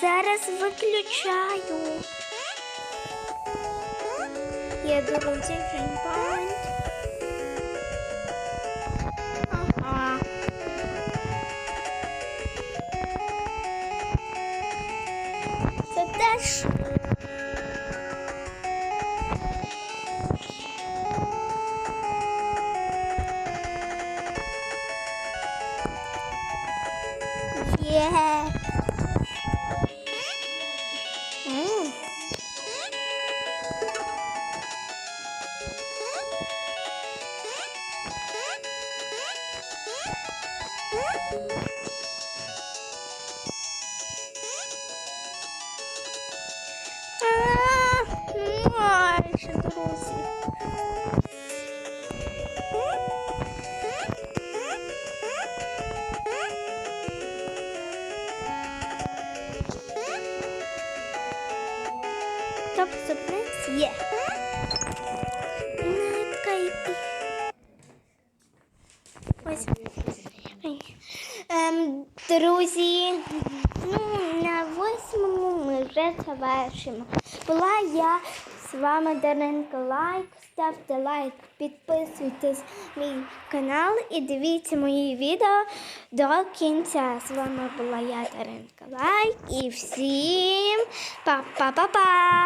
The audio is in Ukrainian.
Зараз виключаю. Є друзі, геймпоінт. Ага. Це теж. 耶、嗯，啊，嗯，爱吃的东西。Сюрприз є. Ось. Ем, друзі, ну, на восьмому ми вже завершимо. Була я з вами Даринка Лайк. Ставте лайк, підписуйтесь на мій канал і дивіться мої відео до кінця. З вами була я Даринка Лайк і всім па-па-па-па!